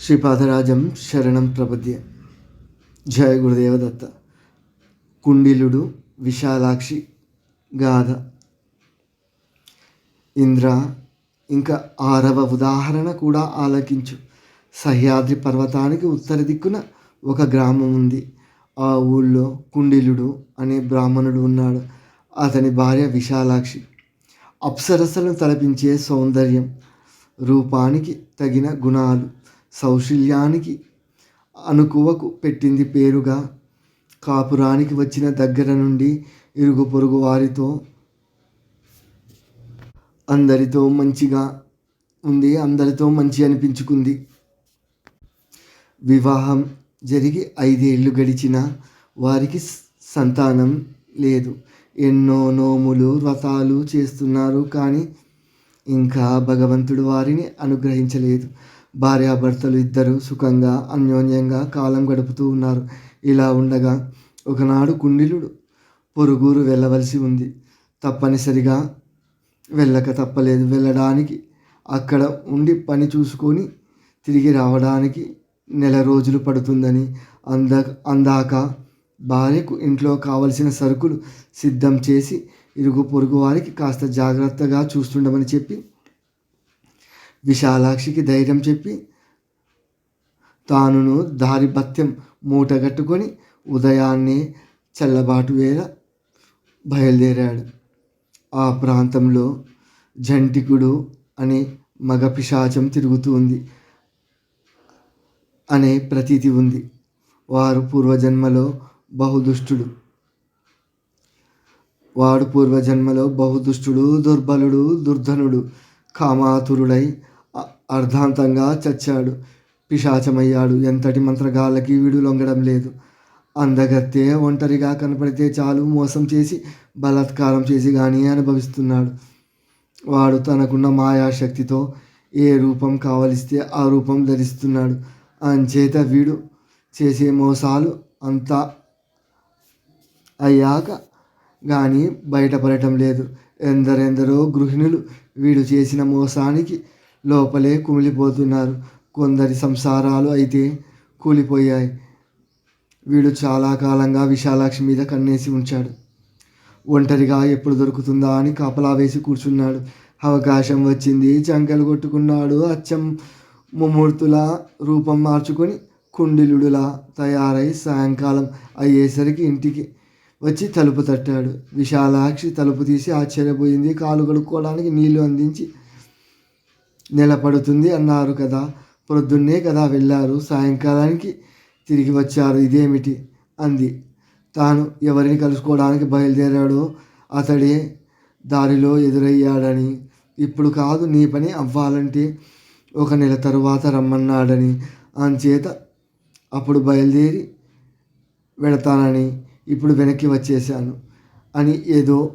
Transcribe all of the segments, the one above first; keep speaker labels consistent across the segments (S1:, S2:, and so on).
S1: శ్రీపాదరాజం శరణం ప్రపద్య. జయ గురుదేవదత్త. కుండిలుడు విశాలాక్షి గాథ. ఇంద్ర ఇంకా ఆరవ ఉదాహరణ కూడా ఆలకించు. సహ్యాద్రి పర్వతానికి ఉత్తర దిక్కున ఒక గ్రామం ఉంది. ఆ ఊళ్ళో కుండిలుడు అనే బ్రాహ్మణుడు ఉన్నాడు. అతని భార్య విశాలాక్షి. అప్సరసలను తలపించే సౌందర్యం రూపానికి తగిన గుణాలు. సౌశల్యానికి అనుకువకు పెట్టింది పేరుగా. కాపురానికి వచ్చిన దగ్గర నుండి ఇరుగు పొరుగు వారితో అందరితో మంచిగా ఉంది అందరితో మంచి అనిపించుకుంది. వివాహం జరిగి ఐదేళ్ళు గడిచిన వారికి సంతానం లేదు. ఎన్నో నోములు వ్రతాలు చేస్తున్నారు కానీ ఇంకా భగవంతుడు వారిని అనుగ్రహించలేదు. భార్యాభర్తలు ఇద్దరు సుఖంగా అన్యోన్యంగా కాలం గడుపుతూ ఉన్నారు. ఇలా ఉండగా ఒకనాడు కుండిలుడు పొరుగురు వెళ్ళవలసి ఉంది. తప్పనిసరిగా వెళ్ళక తప్పలేదు. వెళ్ళడానికి అక్కడ ఉండి పని చూసుకొని తిరిగి రావడానికి నెల రోజులు పడుతుందని అంద అందాక భార్యకు ఇంట్లో కావలసిన సరుకులు సిద్ధం చేసి ఇరుగు పొరుగు వారికి కాస్త జాగ్రత్తగా చూస్తుండమని చెప్పి విశాలాక్షికి ధైర్యం చెప్పి తానును దారి భత్యం మూటగట్టుకొని ఉదయాన్నే చల్లబాటు వేళ బయలుదేరాడు. ఆ ప్రాంతంలో జంటికుడు అనే మగ పిశాచం తిరుగుతూ ఉంది అనే ప్రతీతి ఉంది. వారు పూర్వజన్మలో బహుదుష్టుడు. వాడు పూర్వజన్మలో బహుదుష్టుడు దుర్బలుడు దుర్ధనుడు కామాతురుడై అర్ధాంతంగా చచ్చాడు. పిశాచమయ్యాడు. ఎంతటి మంత్రగాళ్ళకి వీడు లొంగడం లేదు. అందగత్తే ఒంటరిగా కనపడితే చాలు మోసం చేసి బలాత్కారం చేసి కానీ అనుభవిస్తున్నాడు. వాడు తనకున్న మాయాశక్తితో ఏ రూపం కావలిస్తే ఆ రూపం ధరిస్తున్నాడు. అంచేత వీడు చేసే మోసాలు అంతా అయ్యాక కానీ బయటపడటం లేదు. ఎందరెందరో గృహిణులు వీడు చేసిన మోసానికి లోపలే కుమిలిపోతున్నారు కొందరి సంసారాలు అయితే కూలిపోయాయి. వీడు చాలా కాలంగా విశాలాక్షి మీద కన్నేసి ఉంచాడు. ఒంటరిగా ఎప్పుడు దొరుకుతుందా అని కాపలా వేసి కూర్చున్నాడు. అవకాశం వచ్చింది చంకలు కొట్టుకున్నాడు అచ్చం ముమూర్తుల రూపం మార్చుకొని కుండిలుడులా తయారై సాయంకాలం అయ్యేసరికి ఇంటికి వచ్చి తలుపు తట్టాడు. విశాలాక్షి తలుపు తీసి ఆశ్చర్యపోయింది. కాలు కడుక్కోవడానికి నీళ్ళు అందించి నిలబడుతుంది అన్నారు కదా. ప్రొద్దున్నే కదా వెళ్ళారు. సాయంకాలానికి తిరిగి వచ్చారు. ఇదేమిటి? అంది. తాను ఎవరిని కలుసుకోవడానికి బయలుదేరాడో అతడే దారిలో ఎదురయ్యాడని. ఇప్పుడు కాదు నీ పని అవ్వాలంటే ఒక నెల తరువాత రమ్మన్నాడని. అంచేత అప్పుడు బయలుదేరి వెడతానని ఇప్పుడు వెనక్కి వచ్చేసాను అని ఏదో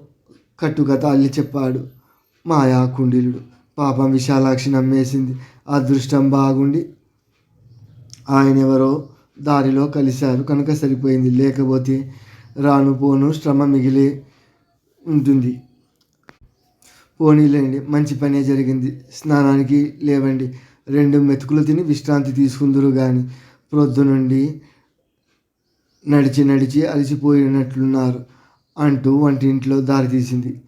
S1: కట్టుకథ అల్లి చెప్పాడు మాయా కుండిలుడు పాపం విశాలాక్షి నమ్మేసింది. అదృష్టం బాగుండి ఆయన ఎవరో దారిలో కలిశారు. కనుక సరిపోయింది. లేకపోతే రాను పోను శ్రమ మిగిలి ఉంటుంది. పోనీలేండి. మంచి పనే జరిగింది. స్నానానికి లేవండి. రెండు మెతుకులు తిని విశ్రాంతి తీసుకుందరు కానీ ప్రొద్దు నుండి నడిచి నడిచి అలసిపోయినట్లున్నారు అంటూ వంటింట్లో దారితీసింది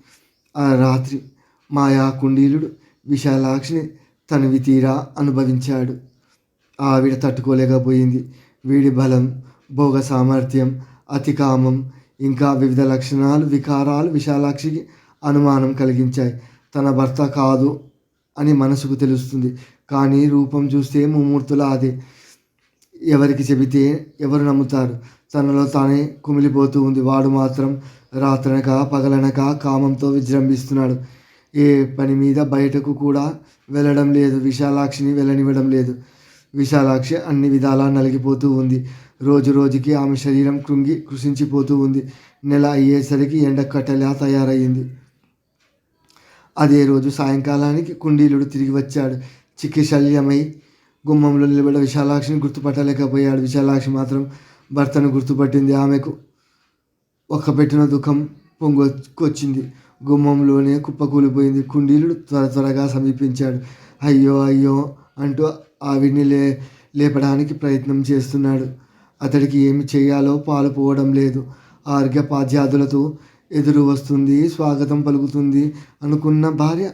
S1: ఆ రాత్రి మాయా కుండీలుడు విశాలాక్షిని తనవి తీరా అనుభవించాడు. ఆవిడ తట్టుకోలేకపోయింది. వీడి బలం భోగ సామర్థ్యం అతి కామం ఇంకా వివిధ లక్షణాలు వికారాలు విశాలాక్షికి అనుమానం కలిగించాయి. తన భర్త కాదు అని మనసుకు తెలుస్తుంది. కానీ రూపం చూస్తే ముమ్మూర్తుల అదే. ఎవరికి చెబితే ఎవరు నమ్ముతారు? తనలో తానే కుమిలిపోతూ ఉంది. వాడు మాత్రం రాత్రనక పగలనక కామంతో విజృంభిస్తున్నాడు. ఏ పని మీద బయటకు కూడా వెళ్ళడం లేదు. విశాలాక్షిని వెళ్ళనివ్వడం లేదు. విశాలాక్షి అన్ని విధాలా నలిగిపోతూ ఉంది. రోజు రోజుకి ఆమె శరీరం కృంగి కృషించిపోతూ ఉంది. నెల అయ్యేసరికి ఎండ కట్టెలా తయారయ్యింది. అదే రోజు సాయంకాలానికి కుండీలుడు తిరిగి వచ్చాడు. చికిత్సల్యమై గుమ్మంలో నిలబడి విశాలాక్షిని గుర్తుపట్టలేకపోయాడు. విశాలాక్షి మాత్రం భర్తను గుర్తుపట్టింది. ఆమెకు ఒక్క పెట్టిన దుఃఖం పొంగొచ్చింది. గుమ్మంలోనే కుప్పకూలిపోయింది. కుండీలు త్వర త్వరగా సమీపించాడు. అయ్యో అయ్యో అంటూ ఆవిడ్ని లే లేపడానికి ప్రయత్నం చేస్తున్నాడు. అతడికి ఏమి చేయాలో పాలుపోవడం లేదు. ఆర్ఘ్యపాద్యాదులతో ఎదురు వస్తుంది స్వాగతం పలుకుతుంది అనుకున్న భార్య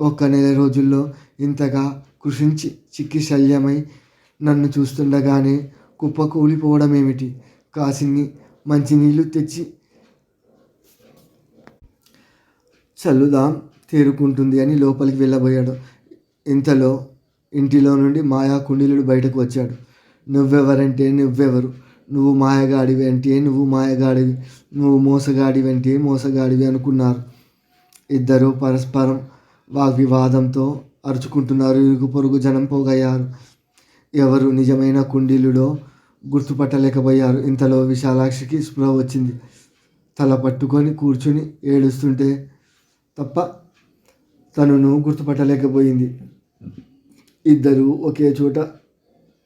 S1: ఒక్క నెల రోజుల్లో ఇంతగా కృషించి చిక్కి శల్యమై నన్ను చూస్తుండగానే కుప్ప కూలిపోవడం ఏమిటి కాసిన్ని మంచినీళ్ళు తెచ్చి చల్లుదాం తేరుకుంటుంది అని లోపలికి వెళ్ళబోయాడు. ఇంతలో ఇంటిలో నుండి మాయా కుండీలుడు బయటకు వచ్చాడు. నువ్వెవరంటే నువ్వెవరు? నువ్వు మాయగాడివి అంటే నువ్వు మాయగాడివి. నువ్వు మోసగాడివి అంటే మోసగాడివి అనుకున్నారు. ఇద్దరు పరస్పరం వాగ్వివాదంతో అరుచుకుంటున్నారు. ఇరుగు పొరుగు జనం పోగయ్యారు. ఎవరు నిజమైన కుండీలుడో గుర్తుపట్టలేకపోయారు. ఇంతలో విశాలాక్షికి స్పృహ వచ్చింది. తల పట్టుకొని కూర్చుని ఏడుస్తుంటే తప్ప తనను గుర్తుపట్టలేకపోయింది. ఇద్దరు ఒకే చోట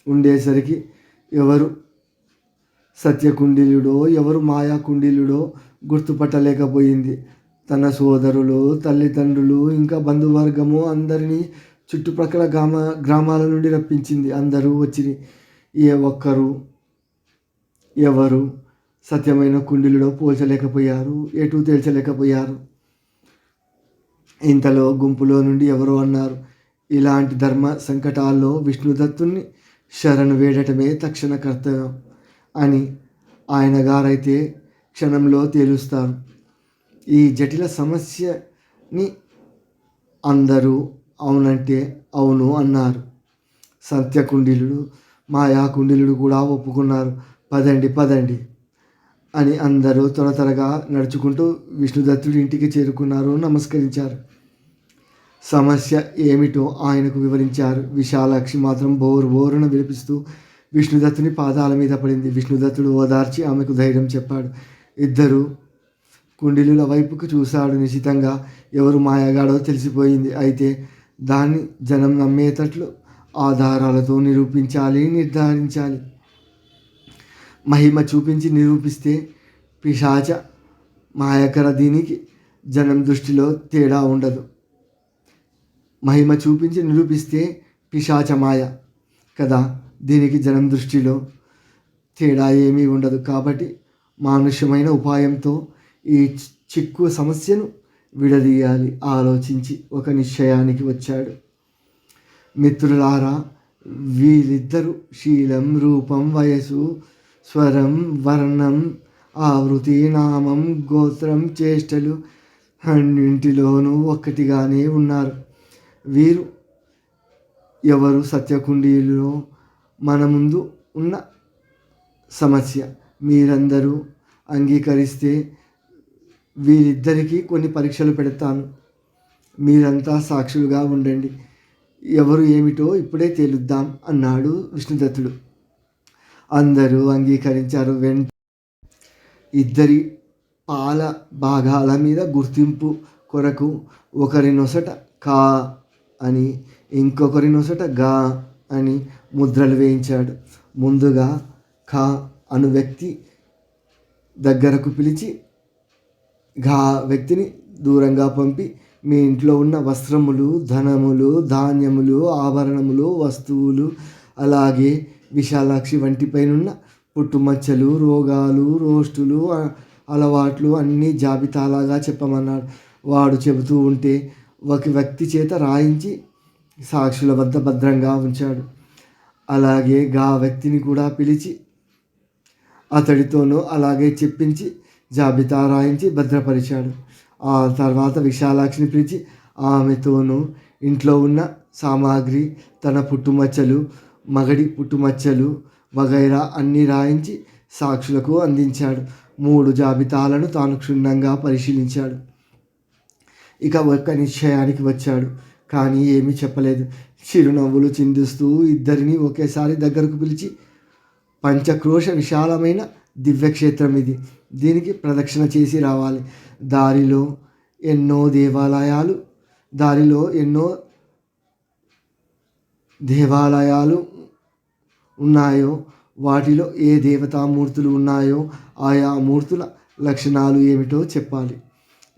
S1: ఉండేసరికి ఎవరు సత్యకుండిలుడో ఎవరు మాయా కుండిలుడో గుర్తుపట్టలేకపోయింది. తన సోదరులు తల్లిదండ్రులు ఇంకా బంధువర్గము అందరినీ చుట్టుప్రక్కల గ్రామ గ్రామాల నుండి రప్పించింది. అందరూ వచ్చి ఏ ఒక్కరు ఎవరు సత్యమైన కుండిలుడో పోల్చలేకపోయారు ఎటు తేల్చలేకపోయారు. ఇంతలో గుంపులో నుండి ఎవరో అన్నారు. ఇలాంటి ధర్మ సంకటాల్లో విష్ణుదత్తుని శరణు వేడటమే తక్షణ కర్తవ్యం అని ఆయన గారైతే క్షణంలో తేలుస్తారు. ఈ జటిల సమస్యని అందరూ అవునంటే అవును అన్నారు. సత్యకుండిలుడు మాయాకుండిలుడు కూడా ఒప్పుకున్నారు. పదండి పదండి. అని అందరూ త్వర త్వరగా నడుచుకుంటూ విష్ణుదత్తుడి ఇంటికి చేరుకున్నారు నమస్కరించారు. సమస్య ఏమిటో ఆయనకు వివరించారు. విశాలాక్షి మాత్రం బోరు బోరున వినిపిస్తూ విష్ణుదత్తుని పాదాల మీద పడింది. విష్ణుదత్తుడు ఓదార్చి ఆమెకు ధైర్యం చెప్పాడు. ఇద్దరు కుండిలుల వైపుకు చూశాడు. నిశితంగా ఎవరు మాయగాడో తెలిసిపోయింది. అయితే దాన్ని జనం నమ్మేటట్లు ఆధారాలతో నిరూపించాలి నిర్ధారించాలి. మహిమ చూపించి నిరూపిస్తే పిశాచ మాయకర దీనికి జనం దృష్టిలో తేడా ఉండదు. మహిమ చూపించి నిరూపిస్తే పిశాచ మాయ కదా దీనికి జనం దృష్టిలో తేడా ఏమీ ఉండదు. కాబట్టి మానుష్యమైన ఉపాయంతో ఈ చిక్కు సమస్యను విడదీయాలి. ఆలోచించి ఒక నిశ్చయానికి వచ్చాడు. మిత్రులారా వీరిద్దరూ శీలం రూపం వయసు స్వరం వర్ణం ఆవృతి నామం గోత్రం చేష్టలు అన్నింటిలోనూ ఒక్కటిగానే ఉన్నారు. వీరు ఎవరు? సత్యకుండీలో మన ముందు ఉన్న సమస్య. మీరందరూ అంగీకరిస్తే వీరిద్దరికీ కొన్ని పరీక్షలు పెడతాను. మీరంతా సాక్షులుగా ఉండండి. ఎవరు ఏమిటో ఇప్పుడే తేలుద్దాం అన్నాడు విష్ణుదత్తుడు. అందరూ అంగీకరించారు. వెంట ఇద్దరి పాల భాగాల మీద గుర్తింపు కొరకు ఒకరి నొసట కా అని ఇంకొకరి నొసట గా అని ముద్రలు వేయించాడు. ముందుగా ఖా అను వ్యక్తి దగ్గరకు పిలిచి ఘా వ్యక్తిని దూరంగా పంపి మీ ఇంట్లో ఉన్న వస్త్రములు ధనములు ధాన్యములు ఆభరణములు వస్తువులు అలాగే విశాలాక్షి వంటిపైనున్న పుట్టుమచ్చలు రోగాలు రోస్టులు అలవాట్లు అన్నీ జాబితాలాగా చెప్పమన్నాడు. వాడు చెబుతూ ఉంటే ఒక వ్యక్తి చేత రాయించి సాక్షుల వద్ద భద్రంగా ఉంచాడు. అలాగే గా వ్యక్తిని కూడా పిలిచి అతడితోనూ అలాగే చెప్పించి జాబితా రాయించి భద్రపరిచాడు. ఆ తర్వాత విశాలాక్షిని పిలిచి ఆమెతోనూ ఇంట్లో ఉన్న సామాగ్రి తన పుట్టుమచ్చలు మగడి పుట్టుమచ్చలు వగైరా అన్నీ రాయించి సాక్షులకు అందించాడు. మూడు జాబితాలను తాను క్షుణ్ణంగా పరిశీలించాడు. ఇక ఒక్క నిశ్చయానికి వచ్చాడు. కానీ ఏమీ చెప్పలేదు. చిరునవ్వులు చిందిస్తూ ఇద్దరిని ఒకేసారి దగ్గరకు పిలిచి పంచక్రోశ విశాలమైన దివ్యక్షేత్రం ఇది. దీనికి ప్రదక్షిణ చేసి రావాలి. దారిలో ఎన్నో దేవాలయాలు దారిలో ఎన్నో దేవాలయాలు ఉన్నాయో? వాటిలో ఏ దేవతామూర్తులు ఉన్నాయో? ఆయా మూర్తుల లక్షణాలు ఏమిటో చెప్పాలి.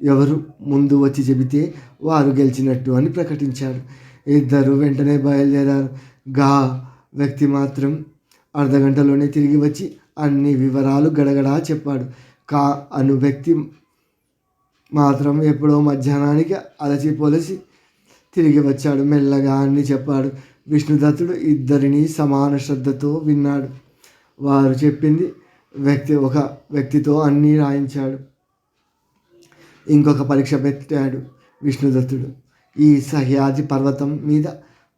S1: ఎవరు ముందు వచ్చి చెబితే వారు గెలిచినట్టు అని ప్రకటించాడు. ఇద్దరు వెంటనే బయలుదేరారు. గా వ్యక్తి మాత్రం అర్ధగంటలోనే తిరిగి వచ్చి అన్ని వివరాలు గడగడా చెప్పాడు. కా అను వ్యక్తి మాత్రం ఎప్పుడో మధ్యాహ్నానికి అలసిపోలసి తిరిగి వచ్చాడు. మెల్లగా అన్ని చెప్పాడు. విష్ణుదత్తుడు ఇద్దరిని సమాన శ్రద్ధతో విన్నాడు. వారు చెప్పింది వ్యక్తి ఒక వ్యక్తితో అన్నీ రాయించాడు. ఇంకొక పరీక్ష పెట్టాడు విష్ణుదత్తుడు. ఈ సహ్యాది పర్వతం మీద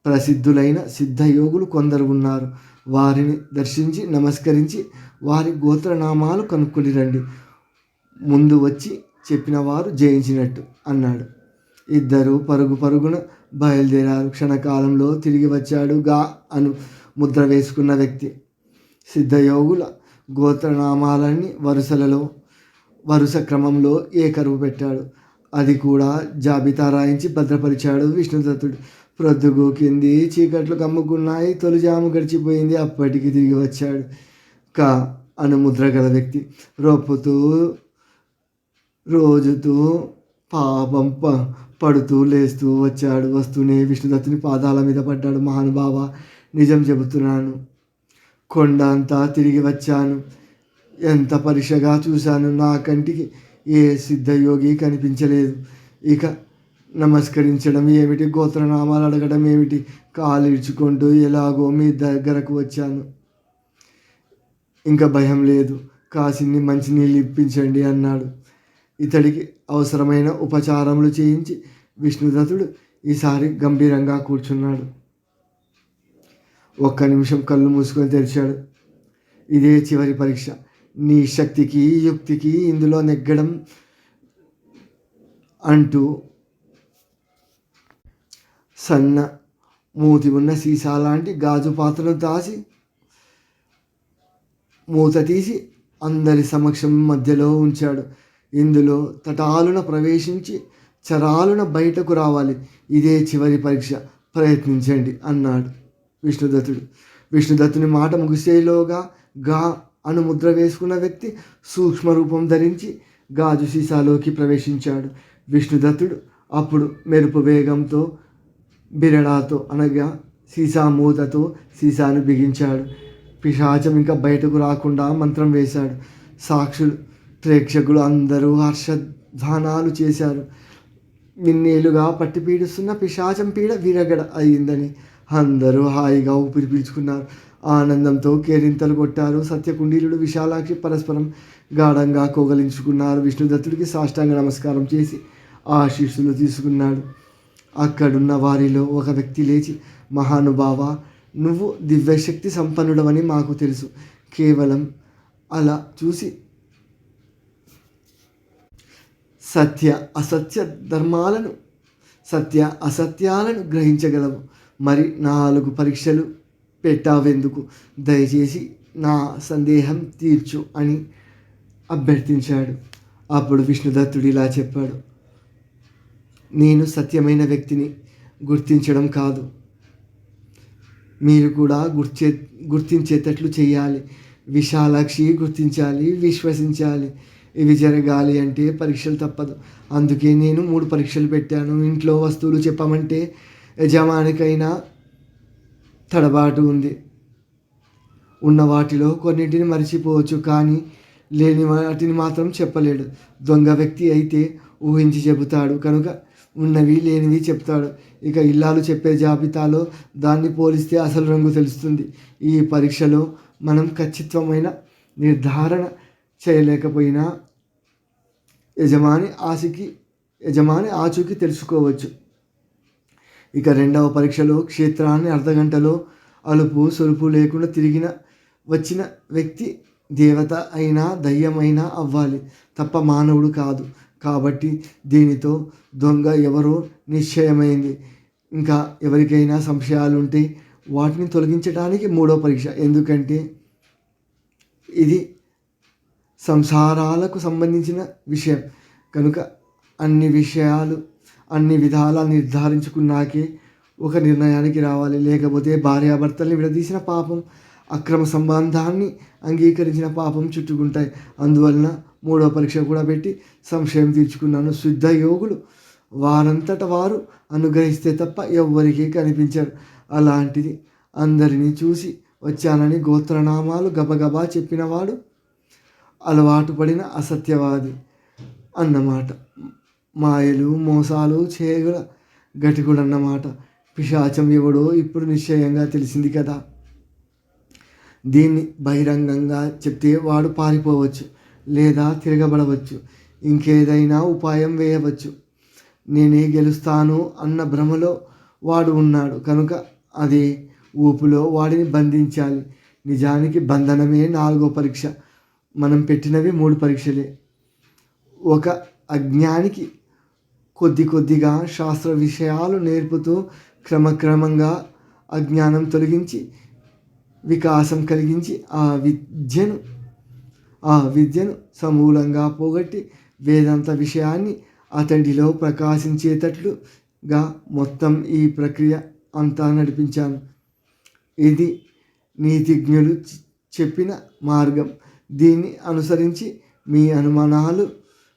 S1: ప్రసిద్ధులైన సిద్ధయోగులు కొందరు ఉన్నారు. వారిని దర్శించి నమస్కరించి వారి గోత్రనామాలు కనుక్కొని రండి. ముందు వచ్చి చెప్పిన వారు జయించినట్టు అన్నాడు. ఇద్దరు పరుగు పరుగున బయలుదేరారు. క్షణకాలంలో తిరిగి వచ్చాడు గా అను ముద్ర వేసుకున్న వ్యక్తి. సిద్ధయోగుల గోత్రనామాలన్నీ వరుసలలో వరుస క్రమంలో ఏకరువు పెట్టాడు. అది కూడా జాబితా రాయించి భద్రపరిచాడు విష్ణుదత్తుడు. ప్రొద్దుగోకింది చీకట్లు కమ్ముకున్నాయి తొలిజాము గడిచిపోయింది అప్పటికి తిరిగి వచ్చాడు కా అను ముద్ర గల వ్యక్తి. రొప్పుతూ రోజుతూ పాపం ప పడుతూ లేస్తూ వచ్చాడు వస్తూనే విష్ణుదత్తుని పాదాల మీద పడ్డాడు మహానుభావ. నిజం చెబుతున్నాను. కొండ అంతా తిరిగి వచ్చాను. ఎంత పరీక్షగా చూశాను. నా కంటికి ఏ సిద్ధయోగి కనిపించలేదు. ఇక నమస్కరించడం ఏమిటి? గోత్రనామాలు అడగడం ఏమిటి? కాలు ఇడ్చుకుంటూ ఎలాగో మీ దగ్గరకు వచ్చాను. ఇంకా భయం లేదు. కాసిన్ని మంచినీళ్ళు ఇప్పించండి అన్నాడు. ఇతడికి అవసరమైన ఉపచారములు చేయించి విష్ణుదత్తుడు ఈసారి గంభీరంగా కూర్చున్నాడు. ఒక్క నిమిషం కళ్ళు మూసుకొని తెరిచాడు. ఇదే చివరి పరీక్ష. నీ శక్తికి యుక్తికి ఇందులో నెగ్గడం అంటూ సన్న మూతి ఉన్న సీసా లాంటి గాజు పాత్రను దాసి మూత తీసి అందరి సమక్షం మధ్యలో ఉంచాడు. ఇందులో తటాలున ప్రవేశించి చరాలున బయటకు రావాలి. ఇదే చివరి పరీక్ష. ప్రయత్నించండి అన్నాడు విష్ణుదత్తుడు. విష్ణుదత్తుని మాట ముగిసేలోగా గా అను ముద్ర వేసుకున్న వ్యక్తి సూక్ష్మ రూపం ధరించి గాజు సీసాలోకి ప్రవేశించాడు. విష్ణుదత్తుడు అప్పుడు మెరుపు వేగంతో బిరడాతో అనగా సీసా మూతతో సీసాను బిగించాడు. పిశాచం ఇంకా బయటకు రాకుండా మంత్రం వేశాడు. సాక్షులు ప్రేక్షకులు అందరూ హర్షధ్వానాలు చేశారు. నిన్నేలుగా పట్టి పీడిస్తున్న పిశాచం పీడ విరగడ అయిందని అందరూ హాయిగా ఊపిరి పీల్చుకున్నారు. ఆనందంతో కేరింతలు కొట్టారు. సత్యకుండీలుడు విశాలాక్షి పరస్పరం గాఢంగా కోగలించుకున్నారు. విష్ణుదత్తుడికి సాష్టాంగ నమస్కారం చేసి ఆశీస్సులు తీసుకున్నాడు. అక్కడున్న వారిలో ఒక వ్యక్తి లేచి మహానుభావ నువ్వు దివ్యశక్తి సంపన్నుడవని మాకు తెలుసు. కేవలం అలా చూసి సత్య అసత్య ధర్మాలను సత్య అసత్యాలను గ్రహించగలవు. మరి నాలుగు పరీక్షలు పెట్టావెందుకు? దయచేసి నా సందేహం తీర్చు అని అభ్యర్థించాడు. అప్పుడు విష్ణుదత్తుడు ఇలా చెప్పాడు. నేను సత్యమైన వ్యక్తిని గుర్తించడం కాదు. మీరు కూడా గుర్చే గుర్తించేటట్లు చేయాలి. విశాలాక్షి గుర్తించాలి విశ్వసించాలి. ఇవి జరగాలి అంటే పరీక్షలు తప్పదు. అందుకే నేను మూడు పరీక్షలు పెట్టాను. ఇంట్లో వస్తువులు చెప్పమంటే యజమానికైనా తడబాటు ఉంది. ఉన్న వాటిలో కొన్నింటిని మర్చిపోవచ్చు కానీ లేని వాటిని మాత్రం చెప్పలేడు. దొంగ వ్యక్తి అయితే ఊహించి చెబుతాడు. కనుక ఉన్నవి లేనివి చెప్తాడు. ఇక ఇల్లాలు చెప్పే జాబితాలో దాన్ని పోలిస్తే అసలు రంగు తెలుస్తుంది. ఈ పరీక్షలో మనం ఖచ్చితమైన నిర్ధారణ చేయలేకపోయినా యజమాని ఆశకి యజమాని ఆచూకి తెలుసుకోవచ్చు. ఇక రెండవ పరీక్షలో క్షేత్రాన్ని అర్ధగంటలో అలుపు సొలుపు లేకుండా తిరిగిన వచ్చిన వ్యక్తి దేవత అయినా దయ్యమైనా అవ్వాలి తప్ప మానవుడు కాదు. కాబట్టి దీనితో దొంగ ఎవరో నిశ్చయమైంది. ఇంకా ఎవరికైనా సంశయాలు ఉంటే వాటిని తొలగించడానికి మూడో పరీక్ష. ఎందుకంటే ఇది సంసారాలకు సంబంధించిన విషయం. కనుక అన్ని విషయాలు అన్ని విధాలా నిర్ధారించుకున్నాకే ఒక నిర్ణయానికి రావాలి. లేకపోతే భార్యాభర్తల్ని విడదీసిన పాపం అక్రమ సంబంధాన్ని అంగీకరించిన పాపం చుట్టుకుంటాయి. అందువలన మూడో పరీక్ష కూడా పెట్టి సంశయం తీర్చుకున్నాను. శుద్ధ యోగులు వారంతట వారు అనుగ్రహిస్తే తప్ప ఎవ్వరికీ కనిపించారు. అలాంటిది అందరినీ చూసి వచ్చానని గోత్రనామాలు గబగబా చెప్పినవాడు అలవాటు పడిన అసత్యవాది అన్నమాట. మాయలు మోసాలు చేయగల గటికుడన్నమాట పిశాచం ఎవడో ఇప్పుడు నిశ్చయంగా తెలిసింది కదా. దీన్ని బహిరంగంగా చెప్తే వాడు పారిపోవచ్చు లేదా తిరగబడవచ్చు. ఇంకేదైనా ఉపాయం వేయవచ్చు. నేనే గెలుస్తాను అన్న భ్రమలో వాడు ఉన్నాడు. కనుక అదే ఊపులో వాడిని బంధించాలి. నిజానికి బంధనమే నాలుగో పరీక్ష. మనం పెట్టినవి మూడు పరీక్షలే. ఒక అజ్ఞానికి కొద్ది కొద్దిగా శాస్త్ర విషయాలు నేర్పుతూ క్రమక్రమంగా అజ్ఞానం తొలగించి వికాసం కలిగించి ఆ విద్యను ఆ విద్యను సమూలంగా పోగొట్టి వేదాంత విషయాన్ని అతడిలో ప్రకాశించేటట్లుగా మొత్తం ఈ ప్రక్రియ అంతా నడిపించాను. ఇది నీతిజ్ఞులు చెప్పిన మార్గం. దీన్ని అనుసరించి మీ అనుమానాలు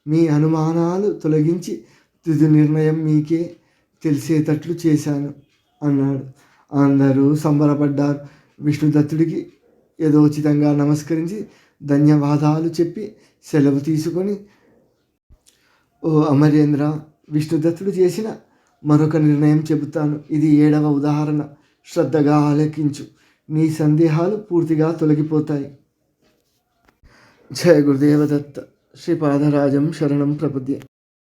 S1: మీ అనుమానాలు తొలగించి తుది నిర్ణయం మీకే తెలిసేటట్లు చేశాను అన్నాడు. అందరూ సంబరపడ్డారు. విష్ణుదత్తుడికి యథోచితంగా నమస్కరించి ధన్యవాదాలు చెప్పి సెలవు తీసుకొని ఓ అమరేంద్ర విష్ణుదత్తుడు చేసిన మరొక నిర్ణయం చెబుతాను. ఇది ఏడవ ఉదాహరణ. శ్రద్ధగా ఆలకించు. నీ సందేహాలు పూర్తిగా తొలగిపోతాయి. జయ గురుదేవదత్త శ్రీపాదరాజం శరణం ప్రపద్య